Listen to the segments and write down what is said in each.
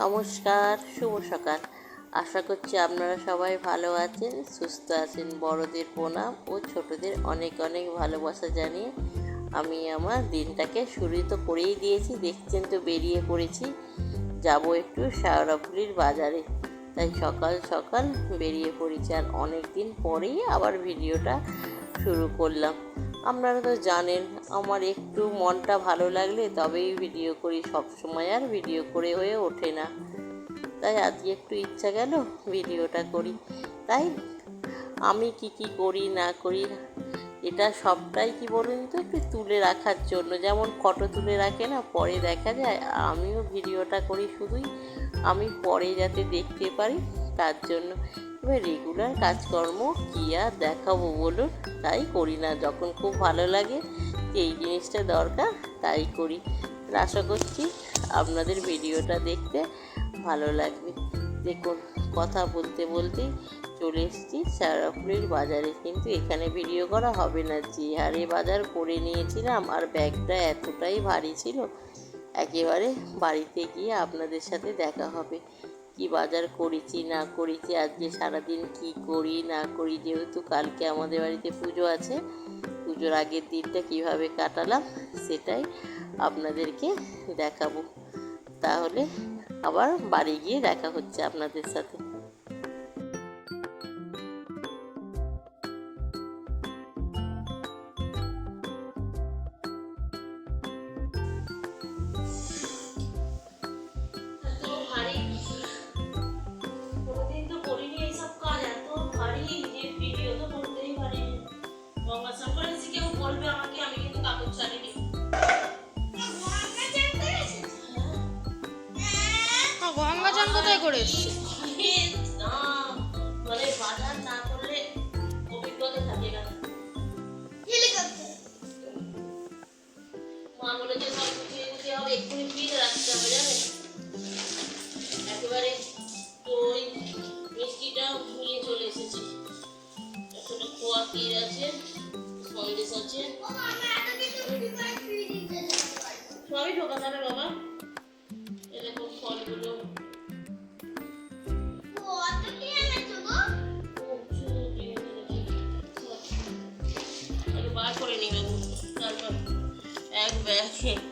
নমস্কার, শুভ সকাল। আশা করছি আপনারা সবাই ভালো আছেন, সুস্থ আছেন, বড়দের প্রণাম ও ছোটদের অনেক অনেক ভালোবাসা জানিয়ে আমি আমার দিনটাকে শুরু তো করেই দিয়েছি। দেখছেন তো বেরিয়ে পড়েছি, যাব একটু শেওড়াফুলির বাজারে। তাই সকাল সকাল বেরিয়ে পড়েছি আর অনেক দিন পরেই আবার ভিডিওটা শুরু করলাম। আপনারা তো জানেন, আমার একটু মনটা ভালো লাগলে তবেই ভিডিও করি। সব সময় আর ভিডিও করে হয়ে ওঠে না। তাই আজকে একটু ইচ্ছা গেল ভিডিওটা করি। তাই আমি কি কি করি, না করি, এটা সবটাই কি বলুন তো, একটু তুলে রাখার জন্য। যেমন ফটো তুলে রাখে না, পরে দেখা যায়, আমিও ভিডিওটা করি শুধুই। আমি পরে যাতে দেখতে পারি, তার জন্য। এবার রেগুলার কাজকর্ম কী আর দেখাবো বলুন? তাই করি না, যখন খুব ভালো লাগে এই জিনিসটা দরকার তাই করি। আশা করছি আপনাদের ভিডিওটা দেখতে ভালো লাগবে। দেখুন, কথা বলতে বলতেই চলে এসেছি। শ্যাওড়াফুলির বাজারে কিন্তু এখানে ভিডিও করা হবে না। যে হারে বাজার করে নিয়েছিলাম আর ব্যাগটা এতটাই ভারী ছিল, একেবারে বাড়িতে গিয়ে আপনাদের সাথে দেখা হবে। কি বাজার করেছি, না করেছি, আজকে সারাদিন কি করি, না করি, যেহেতু কালকে আমাদের বাড়িতে পুজো আছে, পুজোর আগের দিনটা কীভাবে কাটালাম সেটাই আপনাদেরকে দেখাবো। তাহলে আবার বাড়ি গিয়ে দেখা হচ্ছে আপনাদের সাথে। কোথায় করে এসছে। বাজার মা বলেছে সব গুছিয়ে গুছিয়ে হবে, এক্ষুনি ফ্রিজে রাখতে হবে জানেন করে নেবেন। তারপর এক ব্যাগে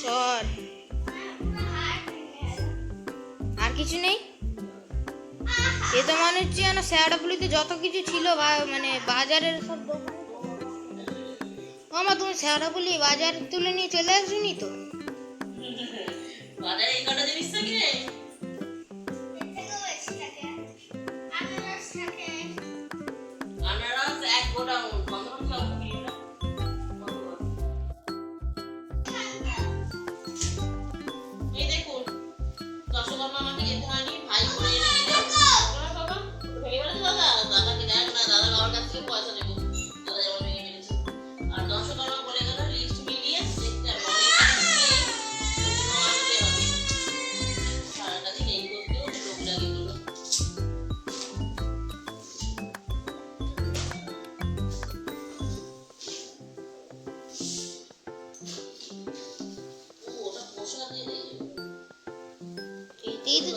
সর। আর কিছু নেই? এ তো মনে হচ্ছে যেন শ্যাওড়াপুলিতে যত কিছু ছিল মানে বাজারের সব দোকান মামা তুমি শ্যাওড়াপুলি বাজার তুলে নিয়ে চলে আসুনি তো? এতেই তো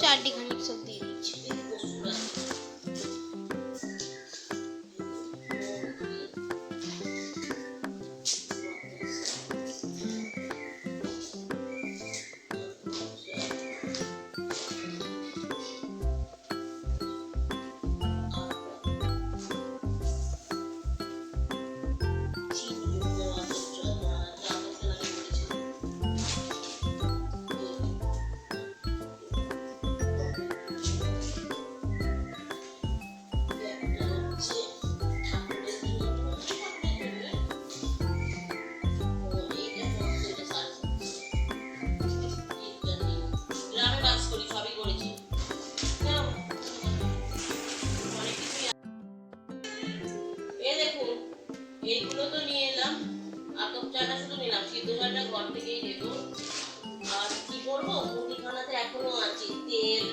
সিদ্ধ চাটা ঘর থেকেই দেবো আর কি করব মুদিখানাতে এখনও আছে, তেল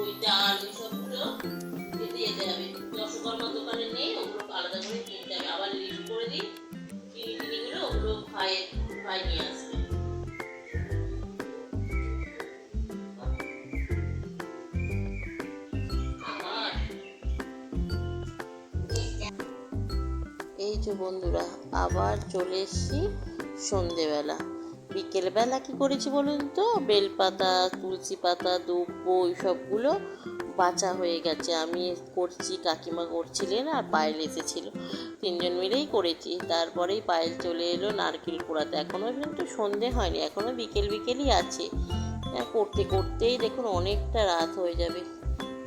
ওই ডাল ওইসবগুলো খেতে যেতে হবে। দশকর্মার দোকানে নেই, ওগুলো আলাদা করে কিনতে হবে। আবার লিস্ট করে দিই চিনি টিনিগুলো ওগুলো ভাই ভাই নিয়ে আসবে। এই যে বন্ধুরা, আবার চলে এসেছি। সন্ধেবেলা। বিকেলবেলা কি করেছি বলুন তো? বেলপাতা তুলসী পাতা দুব্ব সবগুলো বাঁচা হয়ে গেছে। আমি করছি কাকিমা করছিলেন আর পায়েল এসেছিল। তিনজন মিলেই করেছি। তারপরেই পায়েল চলে এলো নারকেল কুড়াতে। এখনও কিন্তু সন্ধে হয়নি এখনও বিকেল বিকেলই আছে। হ্যাঁ, করতে করতেই দেখুন অনেকটা রাত হয়ে যাবে।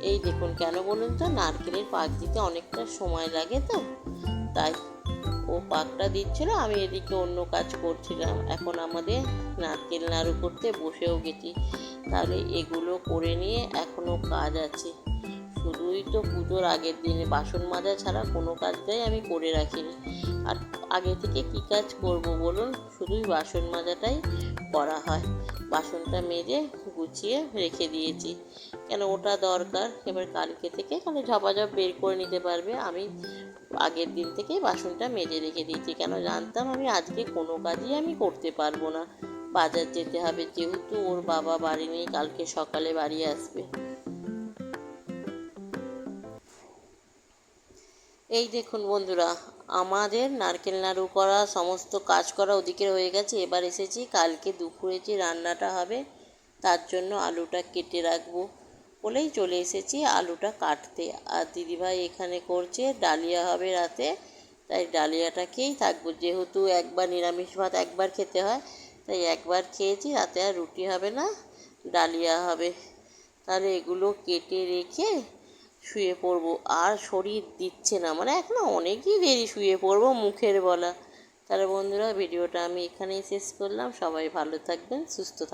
এই দেখুন কেন বলুন তো? নারকেলের পাক দিতে অনেকটা সময় লাগে তো? তাই। ও পাকটা দিচ্ছিল, আমি এদিকে অন্য কাজ করছিলাম। এখন আমাদের নারকেল নাড়ু করতে বসেও গেছি। তাহলে এগুলো করে নিয়ে এখনও কাজ আছে। শুধুই তো পুজোর আগের দিনে, বাসন মাজা ছাড়া কোনো কাজটাই আমি করে রাখিনি। আর আগে থেকে কী কাজ করব বলুন? শুধুই বাসন মাজাটাই করা হয়। বাসনটা মেজে গুছিয়ে রেখে দিয়েছি। কেন ওটা দরকার? এবার কালকে থেকে মানে ঝপাঝপ বের করে নিতে পারবে। আমি আগের দিন থেকেই বাসনটা মেজে রেখে দিয়েছি। কেন জানতাম আমি আজকে কোনো কাজই আমি করতে পারব না। বাজার যেতে হবে, যেহেতু ওর বাবা বাড়ি নেই, কালকে সকালে বাড়ি আসবে। এই দেখুন বন্ধুরা, আমাদের নারকেল নাড়ু করা, সমস্ত কাজ করা ওদিকে হয়ে গেছে। এবার এসেছি, কালকে দুপুরে যে রান্নাটা হবে, তার জন্য আলুটা কেটে রাখব। বলেই চলে এসেছি আলুটা কাটতে। আর দিদিভাই এখানে করছে, ডালিয়া হবে রাতে, তাই ডালিয়াটা খেয়েই থাকব। যেহেতু একবার নিরামিষ ভাত একবার খেতে হয়, তাই একবার খেয়েছি, রাতে আর রুটি হবে না, ডালিয়া হবে। তাহলে এগুলো কেটে রেখে শুয়ে পড়ব। আর শরীর দিচ্ছে না মানে এখনও অনেকই দেরি শুয়ে পড়ব মুখের বলা। তাহলে বন্ধুরা, ভিডিওটা আমি এখানেই শেষ করলাম। সবাই ভালো থাকবেন, সুস্থ থাকবেন।